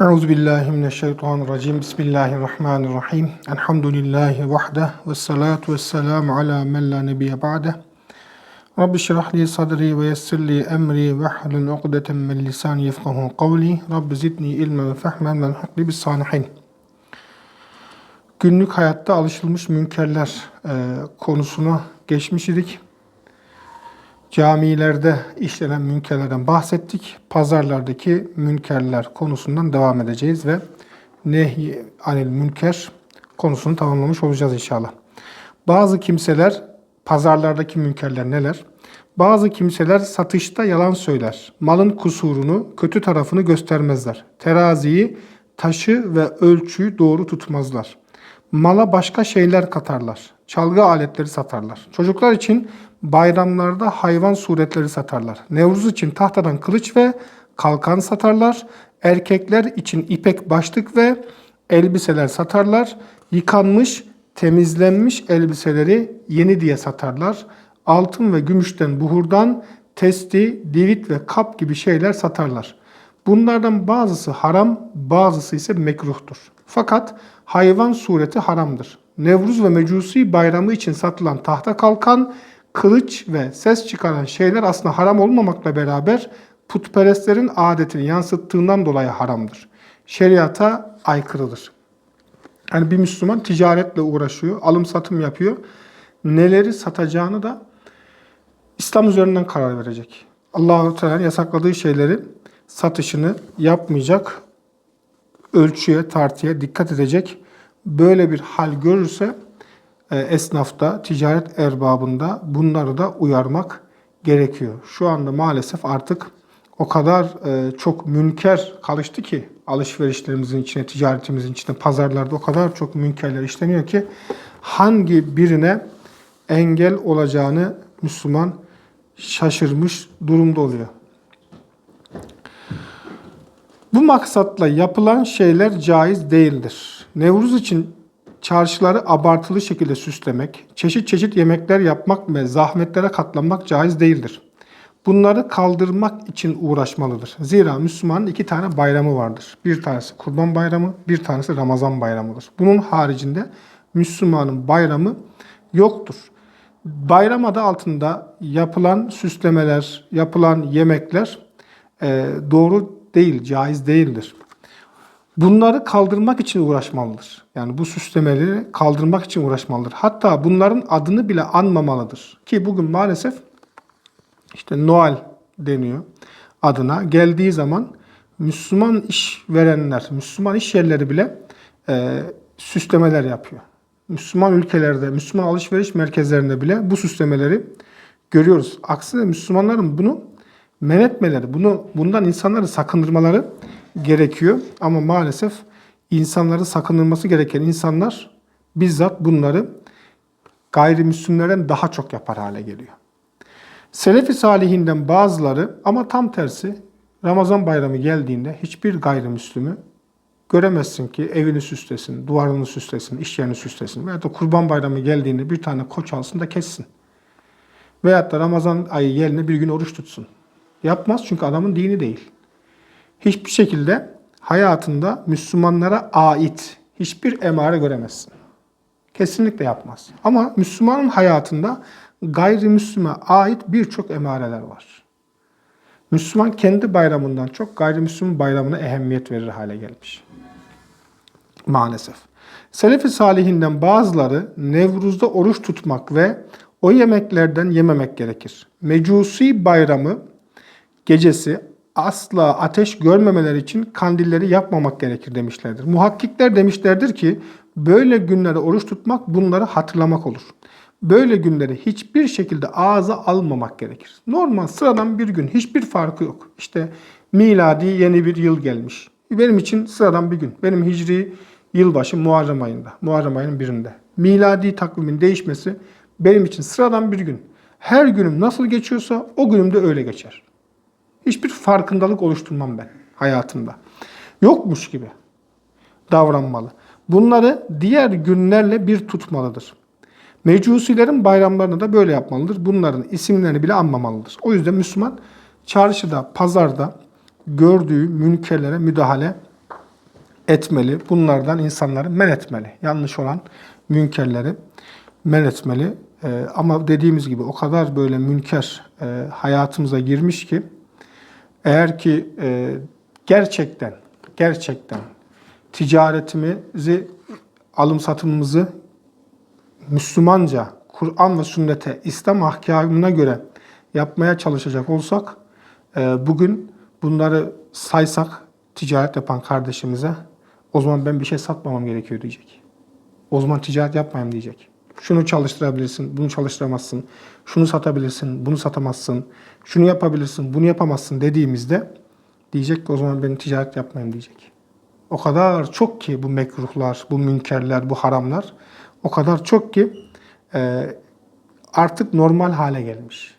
Euzu billahi mineşşeytanirracim. Bismillahirrahmanirrahim. Elhamdülillahi vahde ve salatu ve selamu ala men la nebiyye ba'de. Rabbi şrah li sadri ve yessir li emri ve hlul ukdeten min lisani yefkahu kavli. Rabbi zidni ilmen ve fehmen ve hakli bis salihin. Günlük hayatta alışılmış münkerler e, konusuna geçmiş idik. Camilerde işlenen münkerlerden bahsettik. Pazarlardaki münkerler konusundan devam edeceğiz ve nehy anil münker konusunu tamamlamış olacağız inşallah. Bazı kimseler pazarlardaki münkerler neler? Bazı kimseler satışta yalan söyler. Malın kusurunu, kötü tarafını göstermezler. Teraziyi, taşı ve ölçüyü doğru tutmazlar. Mala başka şeyler katarlar. Çalgı aletleri satarlar. Çocuklar için bayramlarda hayvan suretleri satarlar. Nevruz için tahtadan kılıç ve kalkan satarlar. Erkekler için ipek başlık ve elbiseler satarlar. Yıkanmış, temizlenmiş elbiseleri yeni diye satarlar. Altın ve gümüşten, buhurdan, testi, divit ve kap gibi şeyler satarlar. Bunlardan bazısı haram, bazısı ise mekruhtur. Fakat hayvan sureti haramdır. Nevruz ve Mecusi bayramı için satılan tahta kalkan, kılıç ve ses çıkaran şeyler aslında haram olmamakla beraber putperestlerin adetini yansıttığından dolayı haramdır. Şeriata aykırıdır. Yani bir Müslüman ticaretle uğraşıyor, alım satım yapıyor. Neleri satacağını da İslam üzerinden karar verecek. Allahu Teala yasakladığı şeyleri satışını yapmayacak, ölçüye, tartıya dikkat edecek. Böyle bir hal görürse e, esnafta, ticaret erbabında bunları da uyarmak gerekiyor. Şu anda maalesef artık o kadar e, çok münker karıştı ki alışverişlerimizin içine, ticaretimizin içine, pazarlarda o kadar çok münkerler işleniyor ki hangi birine engel olacağını Müslüman şaşırmış durumda oluyor. Bu maksatla yapılan şeyler caiz değildir. Nevruz için çarşıları abartılı şekilde süslemek, çeşit çeşit yemekler yapmak ve zahmetlere katlanmak caiz değildir. Bunları kaldırmak için uğraşmalıdır. Zira Müslümanın iki tane bayramı vardır. Bir tanesi Kurban Bayramı, bir tanesi Ramazan Bayramıdır. Bunun haricinde Müslümanın bayramı yoktur. Bayram adı altında yapılan süslemeler, yapılan yemekler e, doğru değil, caiz değildir. Bunları kaldırmak için uğraşmalıdır. Yani bu süslemeleri kaldırmak için uğraşmalıdır. Hatta bunların adını bile anmamalıdır. Ki bugün maalesef işte Noel deniyor adına. Geldiği zaman Müslüman iş verenler, Müslüman iş yerleri bile e, süslemeler yapıyor. Müslüman ülkelerde, Müslüman alışveriş merkezlerinde bile bu süslemeleri görüyoruz. Aksine Müslümanların bunu men etmeleri, bunu bundan insanları sakındırmaları gerekiyor. Ama maalesef insanları sakınılması gereken insanlar bizzat bunları gayrimüslimlerden daha çok yapar hale geliyor. Selefi salihinden bazıları ama tam tersi Ramazan bayramı geldiğinde hiçbir gayrimüslimi göremezsin ki evini süslesin, duvarını süslesin, iş yerini süslesin. Veya da kurban bayramı geldiğinde bir tane koç alsın da kessin. Veyahut da Ramazan ayı yerine bir gün oruç tutsun. Yapmaz çünkü adamın dini değil. Hiçbir şekilde hayatında Müslümanlara ait hiçbir emare göremezsin. Kesinlikle yapmaz. Ama Müslümanın hayatında gayrimüslime ait birçok emareler var. Müslüman kendi bayramından çok gayrimüslim bayramına ehemmiyet verir hale gelmiş. Maalesef. Selefi salihinden bazıları Nevruz'da oruç tutmak ve o yemeklerden yememek gerekir. Mecusi bayramı gecesi asla ateş görmemeler için kandilleri yapmamak gerekir demişlerdir. Muhakkikler demişlerdir ki böyle günlere oruç tutmak bunları hatırlamak olur. Böyle günleri hiçbir şekilde ağza almamak gerekir. Normal sıradan bir gün hiçbir farkı yok. İşte miladi yeni bir yıl gelmiş. Benim için sıradan bir gün. Benim hicri yılbaşı Muharrem ayında. Muharrem ayının birinde. Miladi takvimin değişmesi benim için sıradan bir gün. Her günüm nasıl geçiyorsa o günüm de öyle geçer. Hiçbir farkındalık oluşturmam ben hayatımda. Yokmuş gibi davranmalı. Bunları diğer günlerle bir tutmalıdır. Mecusilerin bayramlarını da böyle yapmalıdır. Bunların isimlerini bile anmamalıdır. O yüzden Müslüman çarşıda, pazarda gördüğü münkerlere müdahale etmeli. Bunlardan insanları men etmeli. Yanlış olan münkerleri men etmeli. Ee, ama dediğimiz gibi o kadar böyle münker e, hayatımıza girmiş ki eğer ki e, gerçekten gerçekten ticaretimizi alım satımımızı Müslümanca, Kur'an ve sünnete, İslam ahkamına göre yapmaya çalışacak olsak, e, bugün bunları saysak ticaret yapan kardeşimize, o zaman ben bir şey satmamam gerekiyor diyecek. O zaman ticaret yapmayayım diyecek. Şunu çalıştırabilirsin, bunu çalıştıramazsın. Şunu satabilirsin, bunu satamazsın. Şunu yapabilirsin, bunu yapamazsın dediğimizde diyecek ki o zaman ben ticaret yapmayayım diyecek. O kadar çok ki bu mekruhlar, bu münkerler, bu haramlar o kadar çok ki e, artık normal hale gelmiş.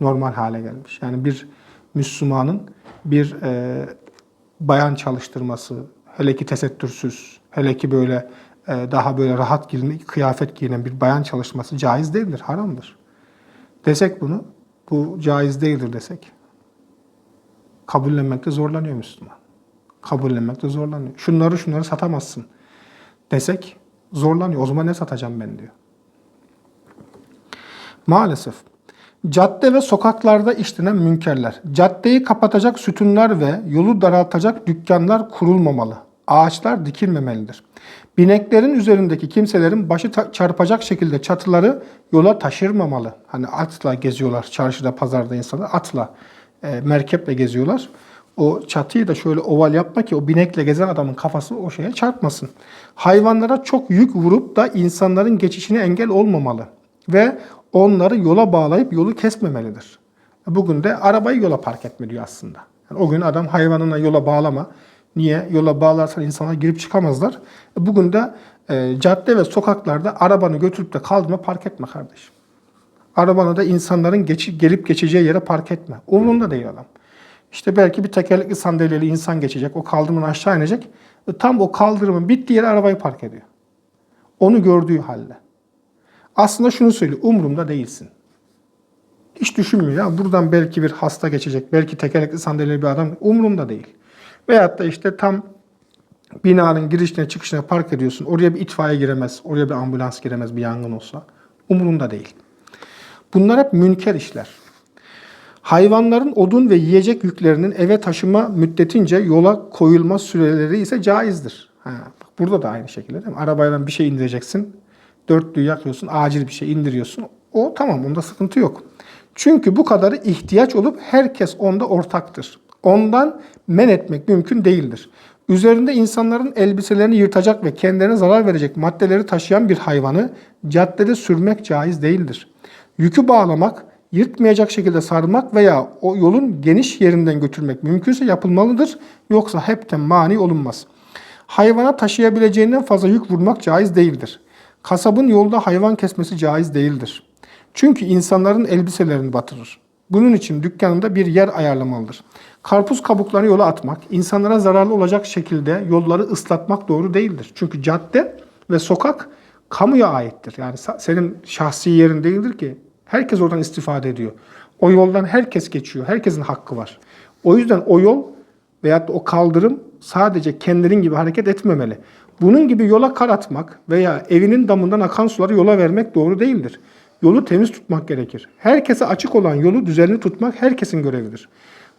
Normal hale gelmiş. Yani bir Müslümanın bir e, bayan çalıştırması, hele ki tesettürsüz, hele ki böyle daha böyle rahat giyinen, kıyafet giyinen bir bayan çalışması caiz değildir, haramdır. Desek bunu, bu caiz değildir desek, kabullenmekte zorlanıyor Müslüman. Kabullenmekte zorlanıyor. Şunları şunları satamazsın desek zorlanıyor. O zaman ne satacağım ben diyor. Maalesef. Cadde ve sokaklarda işlenen münkerler. Caddeyi kapatacak sütunlar ve yolu daraltacak dükkanlar kurulmamalı. Ağaçlar dikilmemelidir. Bineklerin üzerindeki kimselerin başı çarpacak şekilde çatıları yola taşırmamalı. Hani atla geziyorlar çarşıda, pazarda insanlar atla, e, merkeple geziyorlar. O çatıyı da şöyle oval yapma ki o binekle gezen adamın kafası o şeye çarpmasın. Hayvanlara çok yük vurup da insanların geçişine engel olmamalı ve onları yola bağlayıp yolu kesmemelidir. Bugün de arabayı yola park etme diyor aslında. Yani o gün adam hayvanına yola bağlama. Niye? Yola bağlarsan insanlar girip çıkamazlar. Bugün de e, cadde ve sokaklarda arabanı götürüp de kaldırma park etme kardeşim. Arabanı da insanların geçip gelip geçeceği yere park etme. Umurunda değil adam. İşte belki bir tekerlekli sandalyeli insan geçecek. O kaldırımdan aşağı inecek. E, Tam o kaldırımın bittiği yere arabayı park ediyor. Onu gördüğü halde. Aslında şunu söylüyor. Umurumda değilsin. Hiç düşünmüyor. Ya buradan belki bir hasta geçecek. Belki tekerlekli sandalyeli bir adam. Umurumda değil. Veyahut da işte tam binanın girişine çıkışına park ediyorsun. Oraya bir itfaiye giremez. Oraya bir ambulans giremez bir yangın olsa. Umurunda değil. Bunlar hep münker işler. Hayvanların odun ve yiyecek yüklerinin eve taşıma müddetince yola koyulma süreleri ise caizdir. Ha, bak burada da aynı şekilde değil mi? Arabayla bir şey indireceksin. Dörtlüyü yakıyorsun, acil bir şey indiriyorsun. O tamam, onda sıkıntı yok. Çünkü bu kadarı ihtiyaç olup herkes onda ortaktır. Ondan men etmek mümkün değildir. Üzerinde insanların elbiselerini yırtacak ve kendilerine zarar verecek maddeleri taşıyan bir hayvanı caddede sürmek caiz değildir. Yükü bağlamak, yırtmayacak şekilde sarmak veya o yolun geniş yerinden götürmek mümkünse yapılmalıdır. Yoksa hepten mani olunmaz. Hayvana taşıyabileceğinden fazla yük vurmak caiz değildir. Kasabın yolda hayvan kesmesi caiz değildir. Çünkü insanların elbiselerini batırır. Bunun için dükkanında bir yer ayarlamalıdır. Karpuz kabuklarını yola atmak, insanlara zararlı olacak şekilde yolları ıslatmak doğru değildir. Çünkü cadde ve sokak kamuya aittir. Yani senin şahsi yerin değildir ki. Herkes oradan istifade ediyor. O yoldan herkes geçiyor. Herkesin hakkı var. O yüzden o yol veyahut o kaldırım sadece kendinin gibi hareket etmemeli. Bunun gibi yola kar atmak veya evinin damından akan suları yola vermek doğru değildir. Yolu temiz tutmak gerekir. Herkese açık olan yolu düzenli tutmak herkesin görevidir.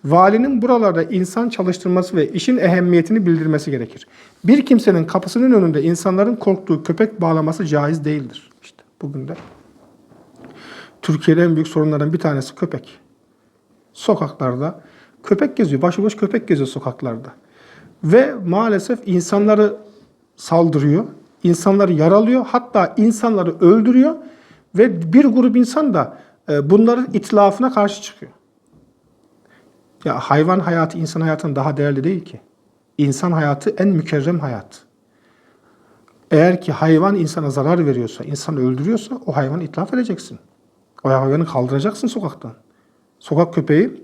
Valinin buralarda insan çalıştırması ve işin ehemmiyetini bildirmesi gerekir. Bir kimsenin kapısının önünde insanların korktuğu köpek bağlaması caiz değildir. İşte bugün de Türkiye'de en büyük sorunlardan bir tanesi köpek. Sokaklarda köpek geziyor, başıboş köpek geziyor sokaklarda. Ve maalesef insanları saldırıyor, insanları yaralıyor, hatta insanları öldürüyor ve bir grup insan da e, bunların itlafına karşı çıkıyor. Ya hayvan hayatı insan hayatından daha değerli değil ki. İnsan hayatı en mükerrem hayat. Eğer ki hayvan insana zarar veriyorsa, insanı öldürüyorsa o hayvanı itlaf edeceksin. O hayvanı kaldıracaksın sokaktan. Sokak köpeği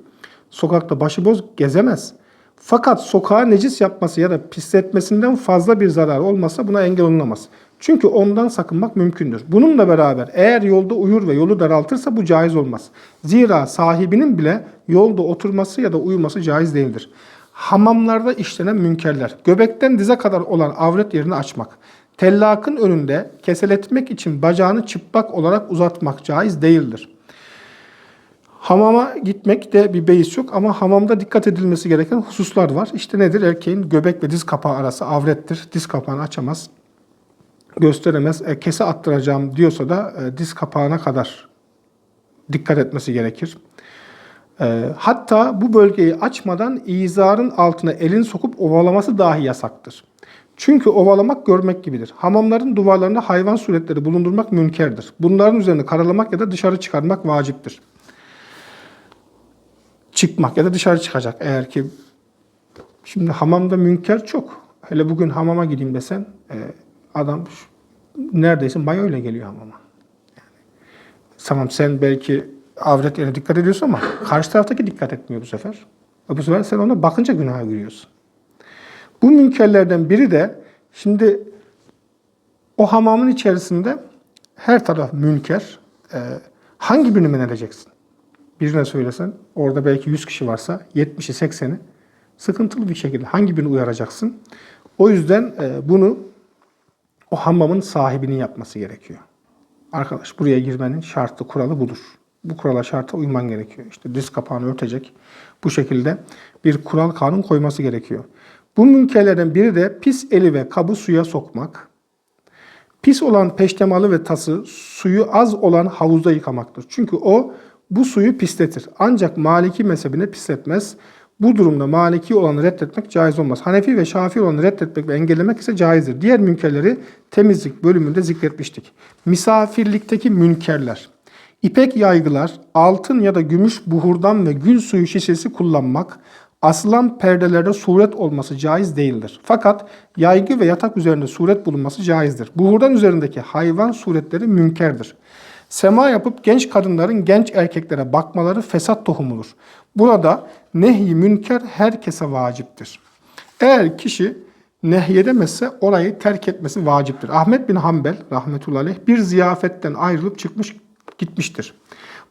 sokakta başıboş gezemez. Fakat sokağa necis yapması ya da pisletmesinden fazla bir zarar olmasa buna engel olunamaz. Çünkü ondan sakınmak mümkündür. Bununla beraber eğer yolda uyur ve yolu daraltırsa bu caiz olmaz. Zira sahibinin bile yolda oturması ya da uyuması caiz değildir. Hamamlarda işlenen münkerler. Göbekten dize kadar olan avret yerini açmak. Tellakın önünde keseletmek için bacağını çıplak olarak uzatmak caiz değildir. Hamama gitmek de bir beis yok ama hamamda dikkat edilmesi gereken hususlar var. İşte nedir? Erkeğin göbek ve diz kapağı arası avrettir. Diz kapağını açamaz, gösteremez. E, kese attıracağım diyorsa da e, diz kapağına kadar dikkat etmesi gerekir. E, hatta bu bölgeyi açmadan izarın altına elini sokup ovalaması dahi yasaktır. Çünkü ovalamak görmek gibidir. Hamamların duvarlarında hayvan suretleri bulundurmak münkerdir. Bunların üzerine karalamak ya da dışarı çıkarmak vaciptir çıkmak ya da dışarı çıkacak eğer ki şimdi hamamda münker çok. Hele bugün hamama gideyim desen e, adam neredeyse banyoyla geliyor hamama. Yani, tamam sen belki avret yerine dikkat ediyorsun ama karşı taraftaki dikkat etmiyor bu sefer. E bu sefer sen ona bakınca günaha giriyorsun. Bu münkerlerden biri de şimdi o hamamın içerisinde her taraf münker. E, hangi birini men edeceksin? birine söylesen orada belki 100 kişi varsa 70'i 80'i sıkıntılı bir şekilde hangi birini uyaracaksın? O yüzden e, bunu o hamamın sahibinin yapması gerekiyor. Arkadaş buraya girmenin şartı kuralı budur. Bu kurala şarta uyman gerekiyor. İşte diz kapağını örtecek. Bu şekilde bir kural kanun koyması gerekiyor. Bu münkerlerden biri de pis eli ve kabı suya sokmak. Pis olan peştemalı ve tası suyu az olan havuzda yıkamaktır. Çünkü o bu suyu pisletir. Ancak Maliki mezhebine pisletmez. Bu durumda Maliki olanı reddetmek caiz olmaz. Hanefi ve Şafii olanı reddetmek ve engellemek ise caizdir. Diğer münkerleri temizlik bölümünde zikretmiştik. Misafirlikteki münkerler. İpek yaygılar, altın ya da gümüş buhurdan ve gül suyu şişesi kullanmak, asılan perdelerde suret olması caiz değildir. Fakat yaygı ve yatak üzerinde suret bulunması caizdir. Buhurdan üzerindeki hayvan suretleri münkerdir. Sema yapıp genç kadınların genç erkeklere bakmaları fesat tohumudur. Burada nehy münker herkese vaciptir. Eğer kişi nehyedemezse orayı terk etmesi vaciptir. Ahmet bin Hanbel rahmetullahi aleyh bir ziyafetten ayrılıp çıkmış gitmiştir.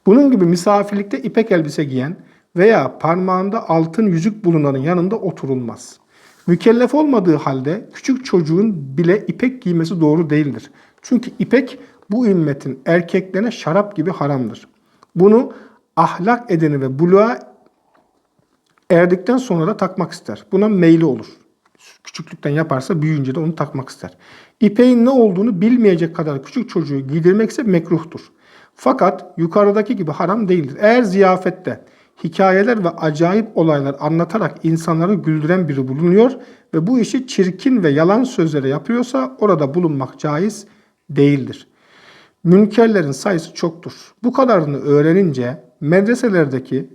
Bunun gibi misafirlikte ipek elbise giyen veya parmağında altın yüzük bulunanın yanında oturulmaz. Mükellef olmadığı halde küçük çocuğun bile ipek giymesi doğru değildir. Çünkü ipek bu ümmetin erkeklerine şarap gibi haramdır. Bunu ahlak edeni ve buluğa erdikten sonra da takmak ister. Buna meyli olur. Küçüklükten yaparsa büyüyünce de onu takmak ister. İpeğin ne olduğunu bilmeyecek kadar küçük çocuğu giydirmek ise mekruhtur. Fakat yukarıdaki gibi haram değildir. Eğer ziyafette hikayeler ve acayip olaylar anlatarak insanları güldüren biri bulunuyor ve bu işi çirkin ve yalan sözlere yapıyorsa orada bulunmak caiz değildir. Münkerlerin sayısı çoktur. Bu kadarını öğrenince medreselerdeki,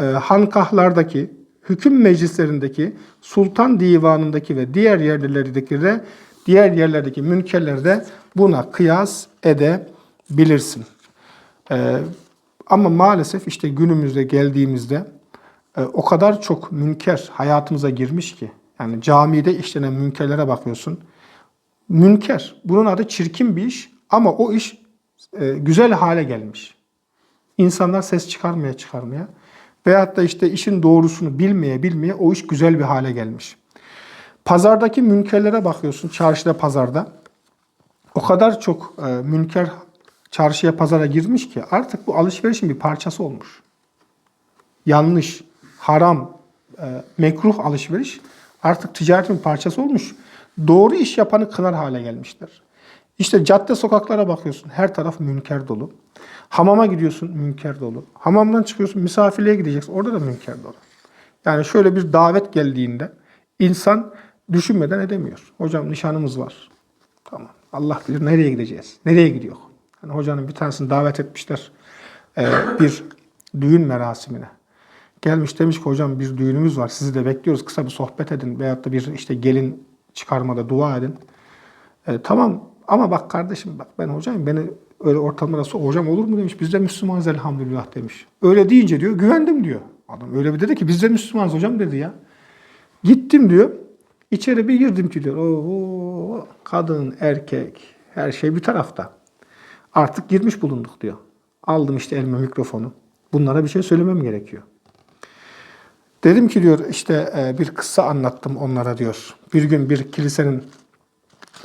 e, hankahlardaki, hüküm meclislerindeki, sultan divanındaki ve diğer yerlerdeki de diğer yerlerdeki münkerlerde buna kıyas edebilirsin. E, ama maalesef işte günümüzde geldiğimizde e, o kadar çok münker hayatımıza girmiş ki yani camide işlenen münkerlere bakıyorsun. Münker. Bunun adı çirkin bir iş ama o iş e, güzel hale gelmiş. İnsanlar ses çıkarmaya çıkarmaya veyahut da işte işin doğrusunu bilmeye bilmeye o iş güzel bir hale gelmiş. Pazardaki münkerlere bakıyorsun çarşıda pazarda. O kadar çok e, münker çarşıya pazara girmiş ki artık bu alışverişin bir parçası olmuş. Yanlış, haram, e, mekruh alışveriş artık ticaretin parçası olmuş. Doğru iş yapanı kınar hale gelmişler. İşte cadde sokaklara bakıyorsun her taraf münker dolu. Hamama gidiyorsun münker dolu. Hamamdan çıkıyorsun misafirliğe gideceksin orada da münker dolu. Yani şöyle bir davet geldiğinde insan düşünmeden edemiyor. Hocam nişanımız var. Tamam. Allah bilir nereye gideceğiz? Nereye gidiyor? Hani hocanın bir tanesini davet etmişler e, bir düğün merasimine. Gelmiş demiş ki hocam bir düğünümüz var sizi de bekliyoruz kısa bir sohbet edin veyahut da bir işte gelin çıkarmada dua edin. E, tamam ama bak kardeşim bak ben hocam beni öyle ortamlara so hocam olur mu demiş biz de Müslümanız elhamdülillah demiş. Öyle deyince diyor güvendim diyor. Adam öyle bir dedi ki biz de Müslümanız hocam dedi ya. Gittim diyor. İçeri bir girdim ki diyor. Oo, kadın, erkek, her şey bir tarafta. Artık girmiş bulunduk diyor. Aldım işte elime mikrofonu. Bunlara bir şey söylemem gerekiyor. Dedim ki diyor işte e, bir kıssa anlattım onlara diyor. Bir gün bir kilisenin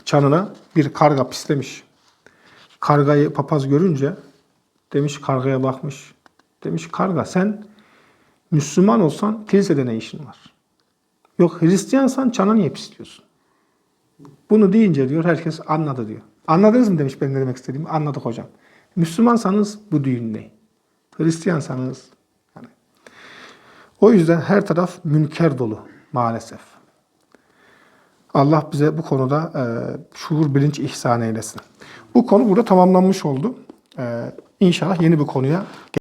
çanına bir karga pislemiş. Kargayı papaz görünce demiş kargaya bakmış. Demiş karga sen Müslüman olsan kilisede ne işin var? Yok Hristiyansan çana niye pisliyorsun? Bunu deyince diyor herkes anladı diyor. Anladınız mı demiş ben ne demek istediğimi. Anladık hocam. Müslümansanız bu düğün ne? Hristiyansanız yani. O yüzden her taraf münker dolu maalesef. Allah bize bu konuda e, şuur bilinç ihsan eylesin. Bu konu burada tamamlanmış oldu. E, inşallah yeni bir konuya